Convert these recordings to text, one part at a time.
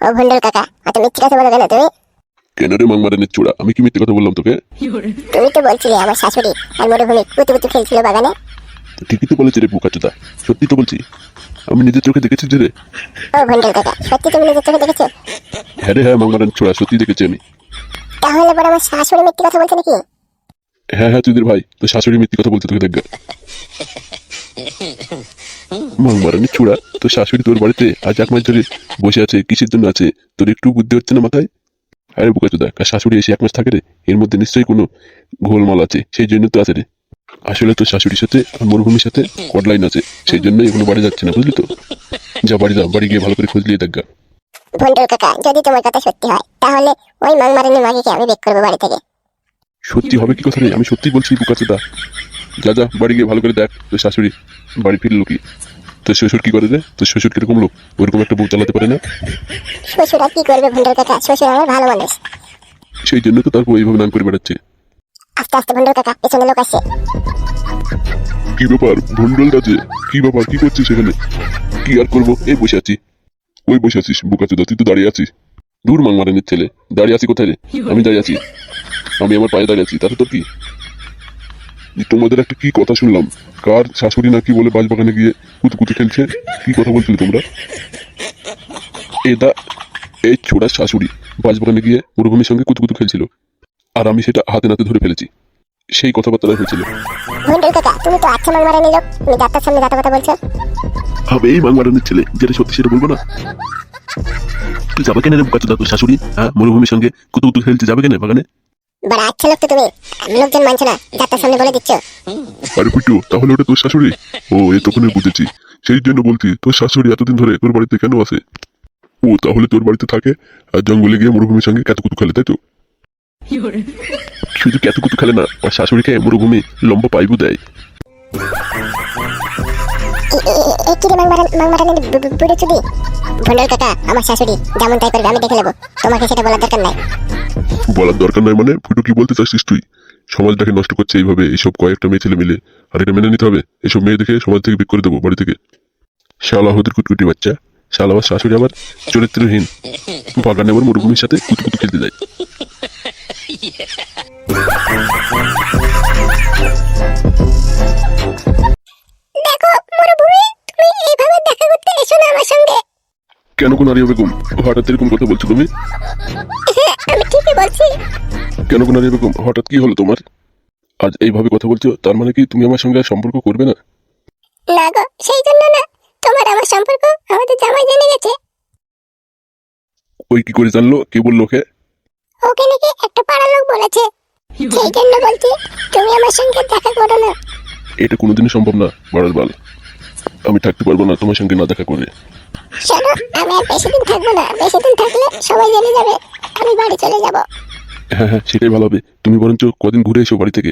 ও ভন্ডল কাকা অত মিথ্যে কথা বলো কেন? তুমি? কেন রে মাংমারানের চূড়া আমি কি মিথ্যে কথা বললাম তোকে? তুমি তো বলছিলে আমার শাশুড়ি আর মরুভূমি কুতু কুতু খেলছিল বাগানে। ঠিকই তো বলেছি রে বুকাচোদা সত্যি তো বলছি। আমি নিজের চোখে দেখেছি যে রে। ও ভন্ডল কাকা সত্যি তুমি নিজের চোখে দেখেছ? হ্যাঁ রে হ্যাঁ মাংমারানের চূড়া সত্যি দেখেছি আমি। তাহলে পরে আমার শাশুড়ি মিথ্যে কথা বলছে নাকি? হ্যাঁ হ্যাঁ তুই ভাই তো শাশুড়ি মিথ্যে কথা বলতে তোকে দেখ মাংমারানের চূড়া তো শাশুড়ি তোর বাড়িতে আজ এক মাস ধরে বসে আছে, কিসের জন্য আছে? তোর একটু বুদ্ধি হচ্ছে না মাথায়? আরে বুকাচোদা কার শাশুড়ি এসে এক মাস থাকে রে, এর মধ্যে নিশ্চয়ই কোনো গোলমাল আছে, সেই জন্য তো আছে রে। আসলে তোর শাশুড়ির সাথে মরুভূমির সাথে কডলাইন আছে, সেই জন্য এখনও বাড়ি যাচ্ছে না, বুঝলি তো? যা বাড়ি যা, বাড়ি গিয়ে ভালো করে খোঁজ নিয়ে দেখা ভন্ডল কাকা যদি তোমার কথা সত্যি হয়, তাহলে ওই মাংমারানি মাগিকে আমি বেক করব বাড়ি থেকে? সত্যি হবে কি কথা নেই আমি সত্যি বলছি বুকাচোদা। যা যা বাড়ি গিয়ে ভালো করে দেখ তোর শাশুড়ি বাড়ি ফিরলো কি? তোর শ্বশুর কি করে রে? তোর শ্বশুর কীরকম লোক? ওরকম একটা বউ চালাতে পারে না? শ্বশুর আর কি করবে ভন্ডল কাকা? শ্বশুর আমার ভালো মানুষ। সেই জন্য তো তার বউ এইভাবে নাম করে বেড়াচ্ছে। আস্তে আস্তে ভন্ডল কাকা পেছনে লোক আসছে কি ব্যাপার? ভন্ডল দাজে কি ব্যাপার? কি করছিস সেখানে কি আর করব? এই বসে আছি। ওই বসে আছিস বুকাচোদা তুই তো দাঁড়িয়ে আছিস। দূর মাংমারানির ছেলে। দাঁড়িয়ে আছি কোথায় রে? আমি দাঁড়িয়ে আছি। আমি আমার পায়ে দাঁড়িয়ে আছি তাতে তোর কি? তোমাদের একটা কি কথা শুনলাম? কার শাশুড়ি নাকি বলে বাগানে গিয়ে কুতুকুতি খেলছে? কি কথা বলছিলে তোমরা? এটা এই ছোড়ার শাশুড়ি বাগানে গিয়ে মরুভূমির সঙ্গে কুতুকুতু খেলছিল আর আমি সেটা হাতে নাতে ধরে ফেলেছি। সেই কথাবার্তা হয়েছিল। তুমি তো আচ্ছা মাংমারানি লোক তুমি ডাক্তার সামনে যাতা কথা বলছো। হবে এই মাংমারানির ছেলে যেটা সত্যি সেটা বলব না। তুই যাবে কেন রে বুকাচোদা তোর শাশুড়ি? হ্যাঁ মরুভূমির সঙ্গে কুতুকুতু খেলছে যাবে কেন বাগানে? বড় আচ্ছা লোক তো তুমি। লোকজন মানছো না যাত্রার সামনে বলে দিচ্ছ। আরে পিটু তাহলে ওটা তোর শাশুড়ি? ও এ তখনই বুঝেছি। সেই জন্য বলছি তোর শাশুড়ি এতদিন ধরে তোর বাড়িতে কেন আসে? ও তাহলে তোর বাড়িতে থাকে আর জঙ্গলে গিয়ে মরুভূমির সঙ্গে কেতকুতু খেলে তাই তো? শুধু কেতকুতু খেলে না আর শাশুড়ি শাশুড়িকে মরুভূমি লম্বা পাইবু দেয়। কি রে মাংমারান বুড়ো চুদি? ভন্ডল কাকা আমার শাশুড়ি যেমন তাই করবে আমি দেখে নেব। তোমাকে সেটা বলার দরকার নাই। বলার দরকার নাই মানে? ফুটু কি বলতে চাচ্ছিস তুই? সমাজটাকে নষ্ট করছে এইভাবে এইসব কয়েকটা মেয়ে ছেলে মিলে আর এটা মেনে নিতে হবে। এসব মেয়ে দেখে সমাজ থেকে বিক করে দেবো বাড়ি থেকে। শালা হদের কুটকুটি বাচ্চা। শালা আমার শাশুড়ি আবার চরিত্রহীন। বাগানে আবার মরুভূমির সাথে কুতুকুতু খেলতে যায়। কেন কোন আরিয়া বেগম হঠাৎ এরকম কথা বলছো তুমি? হ্যাঁ আমি ঠিকই বলছি। কেন কোন আরিয়া বেগম হঠাৎ কি হলো তোমার? আজ এইভাবে কথা বলছো তার মানে কি তুমি আমার সঙ্গে আর সম্পর্ক করবে না? না গো সেই জন্য না। তোমার আমার সম্পর্ক আমাদের জামাই জেনে গেছে। ওই কি করে জানলো? কে বলল ওকে? ওকে নাকি একটা পাড়ার লোক বলেছে। সেই জন্য বলছি তুমি আমার সঙ্গে দেখা করো না। এটা কোনোদিনই সম্ভব না বড়ার বাল। আমি থাকতে পারব না তোমার সঙ্গে না দেখা করে। শোনো আমি আর বেশি দিন থাকব না। বেশি দিন থাকলে সবাই জেনে যাবে আমি বাড়ি চলে যাব। হ্যাঁ হ্যাঁ সেটাই ভালো হবে। তুমি বরঞ্চ কদিন ঘুরে এসো বাড়ি থেকে।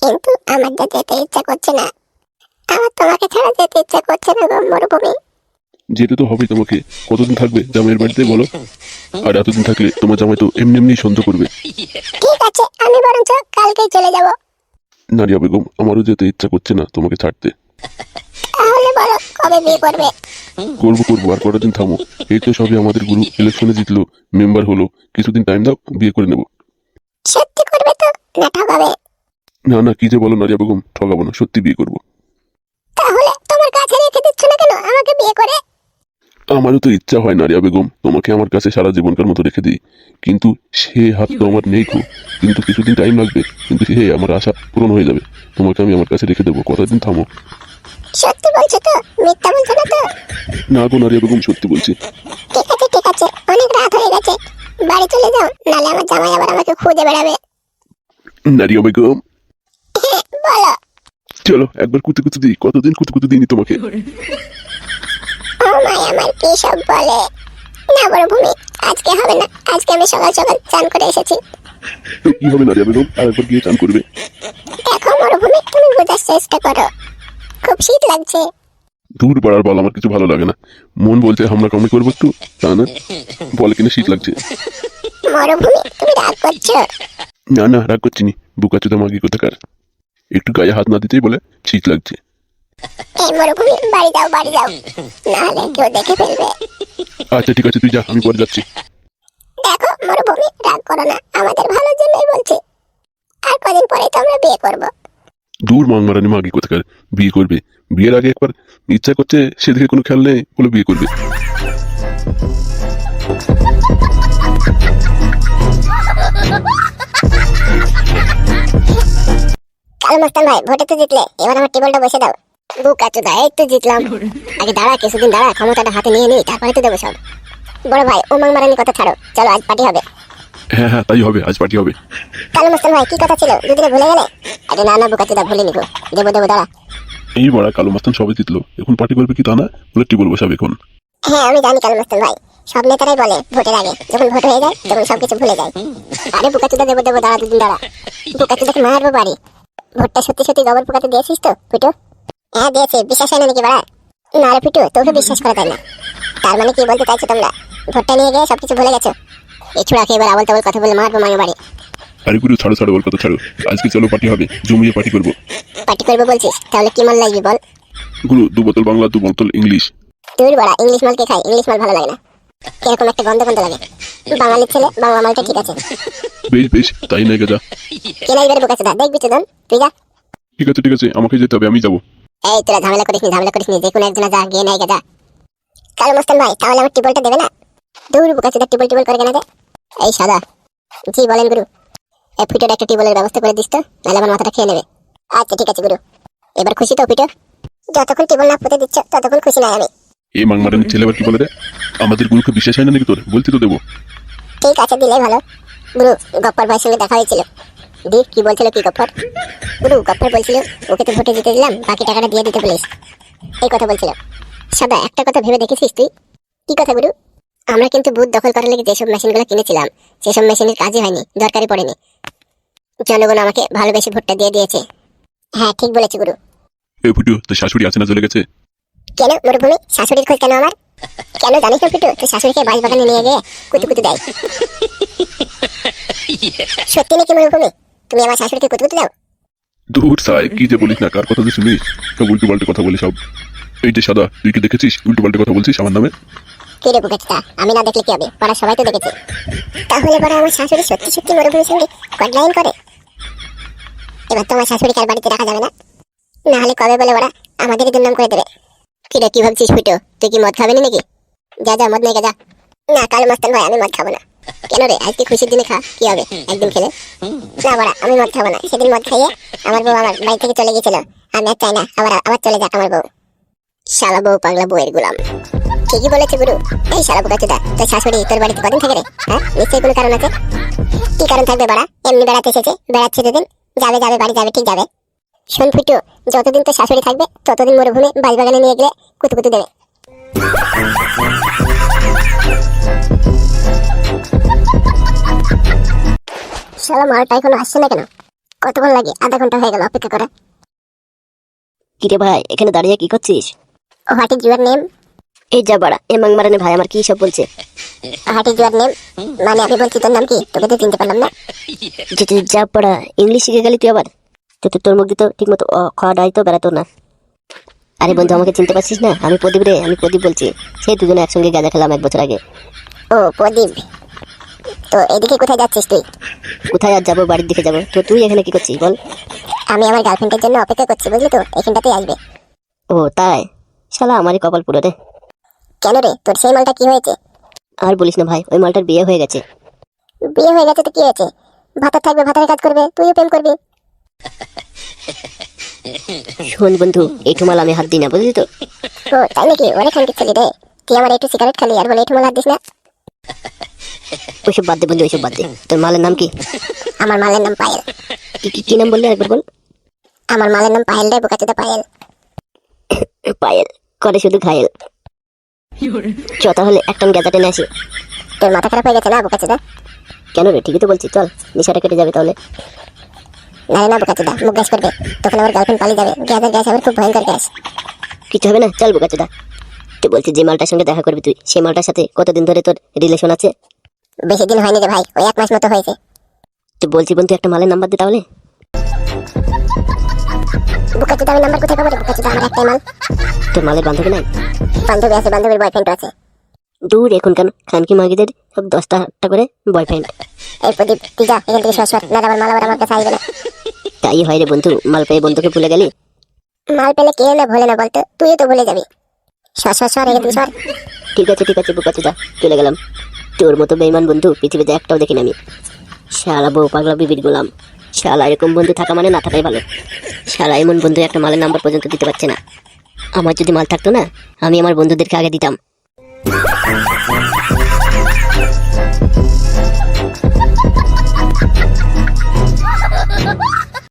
কিন্তু আমার যা যেতে ইচ্ছা করছে না। আমার তোমাকে ছাড়া যেতে ইচ্ছা করছে না গো মরুভূমি। যেতে তো হবেই তোমাকে। কতদিন থাকবে জামাইয়ের বাড়িতে বলো? আর এতদিন থাকলে তোমার জামাই তো এমনি এমনি সন্দেহ করবে। ঠিক আছে আমি বরঞ্চ কালকেই চলে যাব। নারিয়া বেগম আমারও যেতে ইচ্ছা করছে না তোমাকে ছাড়তে। কবে বিয়ে করবে? করব করব আর কটা দিন থামো। এই তো সবই আমাদের গুরু ইলেকশনে জিতলো মেম্বার হলো। কিছুদিন টাইম দাও বিয়ে করে নেব। সত্যি করবে তো না ঠকাবে না না কি যে বলো নারিয়া বেগম ঠকাবো না সত্যি বিয়ে করব। তাহলে তোমার কাছে রেখে দিচ্ছ না কেন? আমাকে বিয়ে করে? আমারও তো ইচ্ছা হয় নারিয়া বেগম তোমাকে আমার কাছে সারা জীবনকার মতো রেখে দিই। কিন্তু সে হাত তো আমার নেই খুব কিন্তু কিছুদিন টাইম লাগবে কিন্তু সে আমার আশা পূরণ হয়ে যাবে। তোমাকে আমি আমার কাছে রেখে দেবো কতদিন থামো। সত্যি বলছো তো? মিথ্যা বলছো না তো? না গো নারিয়া বেগম সত্যি বলছি। ঠিক আছে ঠিক আছে। অনেক রাত হয়ে গেছে। বাড়ি চলে যাও নালে আমার জামাই আবার আমাকে খুঁজে বেড়াবে। নারিয়া বেগম বলো। চলো একবার কুতু কুতু দিই। কতদিন কুতু কুতু দিইনি তোমাকে? ও মাই আমার কি সব বলে? না বড় ভূমি আজকে হবে না। আজকে আমি সকাল সকাল চান করে এসেছি। তো কি হবে নারিয়া বেগম আর একবার গিয়ে চান করবে। দেখো তুমি বোঝার চেষ্টা করো খুব শীত লাগছে। দূর পাড়ার বল আমার কিছু ভালো লাগে না। মন বলছে হামলা কামড়ি করব একটু তা না? বলে কিনা শীত লাগছে। মরুভূমি তুমি রাগ করছ? না না রাগ করছি নি। বুকা চুদা মাগি কোথাকার। একটু গায়ে হাত না দিতেই বলে শীত লাগছে। এই মরুভূমি বাড়ি যাও বাড়ি যাও। নাহলে কেউ দেখে ফেলবে। আচ্ছা ঠিক আছে তুই যা আমি পরে যাচ্ছি। দেখো মরুভূমি রাগ করো না। আমাদের ভালোর জন্যই বলছি। আর কদিন পরে তো আমরা বিয়ে করব। দূর মাং মারানি মাগি কোথাকার, বিয়ে করবে। বিয়ের আগে একবার ইচ্ছা করছে সেদিকে কোনো খেয়াল নেই বলে বিয়ে করবে। মস্তান ভাই, ভোটে তো জিতলে, এবার আমার টেবিলটা বসে দাও। বুক তো জিতলাম। আগে দাঁড়া, কিছুদিন দাঁড়া, ক্ষমতাটা হাতে নিয়ে নিই, তারপরে তো দেবো সব। বড় ভাই, ও মাংমারানি কথা ছাড়ো, চলো আজ পার্টি হবে। হ্যাঁ হ্যাঁ তাই হবে আজ পার্টি হবে। কালো মস্তান ভাই কি কথা ছিল? দুদিনে ভুলে গেলে? আরে না না বুকাচু দা ভুলে নিকো দেবো দেবো দাঁড়া। এই বড়া কালো মাস্তান সবাই জিতলো। এখন পার্টি করবে কি তা না? বলে টিবল বসাবে এখন? হ্যাঁ আমি জানি কালো মস্তান ভাই। সব নেতারাই বলে ভোটের আগে। যখন ভোট হয়ে যায় তখন সবকিছু ভুলে যায়। আরে বুকাচুদা দেবো দেবো দাঁড়া দুদিন দাঁড়া। মারবো বাড়ি। ভোটটা সত্যি সত্যি গোবর পোকাতে দিয়েছিস তো ফুটো হ্যাঁ দিয়েছি। বিশ্বাস হয় না নাকি বাড়া? না রে ফুটু তোকে বিশ্বাস করা যায় না। তার মানে কি বলতে চাইছো তোমরা? ভোটটা নিয়ে গিয়ে সবকিছু ভুলে গেছো? এই ছোড়াকে এবার আবল তাবল কথা বলে মারবো মায়ের বাড়ি। আরে গুরু ছাড়ো ছাড়ো ওর কথা ছাড়ো। আজকে চলো পার্টি হবে জমিয়ে পার্টি করব। পার্টি করব বলছিস? তাহলে কি মাল লাগবে বল? গুরু দু বোতল বাংলা দু বোতল ইংলিশ। তুই বড়া ইংলিশ মাল কে খায়? ইংলিশ মাল ভালো লাগে না। কীরকম একটা গন্ধ গন্ধ লাগে। বাঙালির ছেলে বাংলা মালটা ঠিক আছে। বেশ বেশ তাই নাই গেজা? কেনাই বের বোকাছে দা দেখবি চোদন তুই যা। ঠিক আছে ঠিক আছে আমাকে যেতে হবে আমি যাব। এই তোরা ঝামেলা করিস নি ঝামেলা করিস নি যে কোনো একজনা যা গিয়ে নাই যা কালো মস্তান ভাই তাহলে আমার টিবলটা দেবে না? দৌড় বোকাছে দা টিবল টিবল করে কেন দে এই সাদা। জি বলেন গুরু। এই ফুটোর একটা টিবলের ব্যবস্থা করে দিস তো নাহলে আমার মাথাটা খেয়ে নেবে। আচ্ছা ঠিক আছে গুরু। এবার খুশি তো ফুটো যতক্ষণ টিবল না পুঁতে দিচ্ছ ততক্ষণ খুশি নাই আমি। এই মাং ছেলে আবার কি বলে রে? আমাদের গুরুকে বিশ্বাস হয় না নাকি তোর? বলছি তো দেবো। ঠিক আছে দিলে ভালো। গুরু গপ্পর ভাইয়ের সঙ্গে দেখা হয়েছিল। দি কি বলছিল কি গপ্পর? গুরু গপ্পর বলছিল ওকে তো ভোটে জিতে দিলাম বাকি টাকাটা দিয়ে দিতে বলিস। এই কথা বলছিল। সাদা একটা কথা ভেবে দেখেছিস তুই? কি কথা গুরু? আমরা কিন্তু বুথ দখল করার লেগে যেসব মেশিনগুলো কিনেছিলাম সেসব মেশিনের কাজই হয়নি দরকারই পড়েনি। জনগণ আমাকে ভালোবেসে ভোটটা দিয়ে দিয়েছে। হ্যাঁ ঠিক বলেছি গুরু। এই ফুটু তোর শাশুড়ি আছে না চলে গেছে? কেন মরুভূমি? শাশুড়ির খোঁজ কেন আমার? কেন জানিস না পিটু তোর শাশুড়িকে বাড়ি বাগানে নিয়ে গিয়ে কুতু কুতু দেয়। সত্যি নাকি মরুভূমি? তুমি আমার শাশুড়িকে কুতু কুতু দাও? দূর সাই কি যে বলিস না কার কথা যে শুনিস? সব উল্টো পাল্টে কথা বলি সব। এই যে সাদা তুই কি দেখেছিস? উল্টো পাল্টে কথা বলছিস আমার নামে? আমি না দেখলে কি হবে? পাড়ার সবাই তো দেখেছে। তাহলে পরে আমার শাশুড়ি সত্যি সত্যি মরুভূমির সঙ্গে করে? এবার শাশুড়িকে আর বাড়িতে যাবে না? না হলে কবে বলে ওরা দুর্নাম করে দেবে? কি ভাবছিস ফুটো? তুই কি মদ নাকি? যা যা, মদ যা। না, কাল মাস্তান ভাই, আমি মদ খাব না। কেন রে, আজকে খুশির দিনে খা, কি হবে? একদিন খেলে? না, বড়া, আমি মদ খাব না। সেদিন মদ খাইয়ে আমার বউ আমার বাড়ি থেকে চলে গেছিল আমি আর চাই না, আবার আবার চলে যাক আমার বউ। শালা বউ পাগলা বউয়ের গুলাম। ঠিকই বলেছে গুরু। এই শালা বোকা চুদা, তোর শাশুড়ি তোর বাড়িতে কদিন থাকে রে হ্যাঁ নিশ্চয়ই কোনো কারণ আছে? কি কারণ থাকবে বাড়া এমনি বেড়াতে এসেছে, বেড়াচ্ছে দুদিন, যাবে যাবে, বাড়ি যাবে, ঠিক যাবে। শোন ফুটু, যতদিন তোর শাশুড়ি থাকবে, ততদিন মরুভূমি বাগানে নিয়ে গেলে কুতু কুতু দেবে। শালা মালটা এখনও আসছে না কেন? কতক্ষণ লাগে? আধা ঘণ্টা হয়ে গেল অপেক্ষা করা। কিরে ভাই, এখানে দাঁড়িয়ে কি করছিস? হোয়াট ইজ ইউর নেম এই যা বাড়া এ মাংমারানে ভাই আমার কি সব বলছে? হোয়াট ইজ ইউর নেম মানে আমি বলছি তোর নাম কি? তোকে তো চিনতে পারলাম না। যে তুই যা পড়া ইংলিশ শিখে গেলি তুই আবার? তো তোর মুখ দিয়ে তো ঠিক মতো খাওয়া দাওয়াই তো বেড়াতো না। আরে বন্ধু আমাকে চিনতে পারছিস না? আমি প্রদীপ রে আমি প্রদীপ বলছি। সেই দুজনে একসঙ্গে গাঁজা খেলাম এক বছর আগে। ও প্রদীপ। তো এদিকে কোথায় যাচ্ছিস তুই? কোথায় আর যাব বাড়ির দিকে যাব? তো তুই এখানে কি করছিস বল? আমি আমার গার্লফ্রেন্ডের জন্য অপেক্ষা করছি বুঝলি তো? এখানটাতেই আসবে। ও তাই? শালা আমারই কপাল পুরো রে কেন রে? তোর সেই মালটা কি হয়েছে? আর বলিস না ভাই ওই মালটার বিয়ে হয়ে গেছে। বিয়ে হয়ে গেছে তো কি হয়েছে? ভাতার থাকবে ভাতারের কাজ করবে তুইও প্রেম করবি। শোন বন্ধু এইটু মাল আমি হাত দিই না বুঝলি তো? ও তাই নাকি? ওরে খানকে ছেলে রে। তুই আমার একটু সিগারেট খালি আর বলে একটু মাল হাত দিস না? ওইসব বাদ দে বন্ধু ওইসব বাদ দে। তোর মালের নাম কি? আমার মালের নাম পায়েল। কি কি- নাম বললি? একবার বল। আমার মালের নাম পায়েল রে বোকাচোদা পায়েল। পায়েল করে শুধু ঘায়েল। চ তাহলে একটা গ্যাজা টেনে আসি। তোর মাথা খারাপ হয়ে গেছে না বোকাচোদা কেন রে ঠিকই তো বলছি চল নিশাটা কেটে যাবে তাহলে। না না বোকাচোদা মুখ গ্যাস করবে। তখন আমার গার্লফ্রেন্ড পালিয়ে যাবে। গ্যাসের গ্যাস আবার খুব ভয়ঙ্কর গ্যাস। কিছু হবে না চল বোকাচোদা তুই বলছিস যে মালটার সঙ্গে দেখা করবি তুই সেই মালটার সাথে কতদিন ধরে তোর রিলেশন আছে? বেশি দিন হয়নি রে ভাই ওই এক মাস মতো হয়েছে। তুই বলছি বন্ধু একটা মালের নাম্বার দে তাহলে। বুকাচুদ আমি নাম্বার কোথায় পাবো রে আমার একটাই মাল। তোর মালের বান্ধবী নাই? বান্ধবী আছে বান্ধবীর বয়ফ্রেন্ড আছে। দূর এখন কেন? খানকি মাগিদের? সব দশটা আটটা করে বয়ফ্রেন্ড এই প্রদীপ তুই যা এখান থেকে না মাল আবার আমার কাছে আসবে না। তাই হয় রে বন্ধু মাল পেয়ে বন্ধুকে ভুলে গেলি? মাল পেলে কে না ভোলে না বলতো? তুইও তো ভুলে যাবি। সর সর সর এখান থেকে সর। ঠিক আছে ঠিক আছে বুকা চুদা চলে গেলাম। তোর মতো বেইমান বন্ধু পৃথিবীতে একটাও দেখিনি আমি। শালা বউ পাগলা বিবির গোলাম। শালা, এরকম বন্ধু থাকা মানে না থাকাই ভালো। শালা, এমন বন্ধু একটা মালের নাম্বার পর্যন্ত দিতে পারছে না। আমার যদি মাল থাকতো না, আমি আমার বন্ধুদেরকে আগে দিতাম।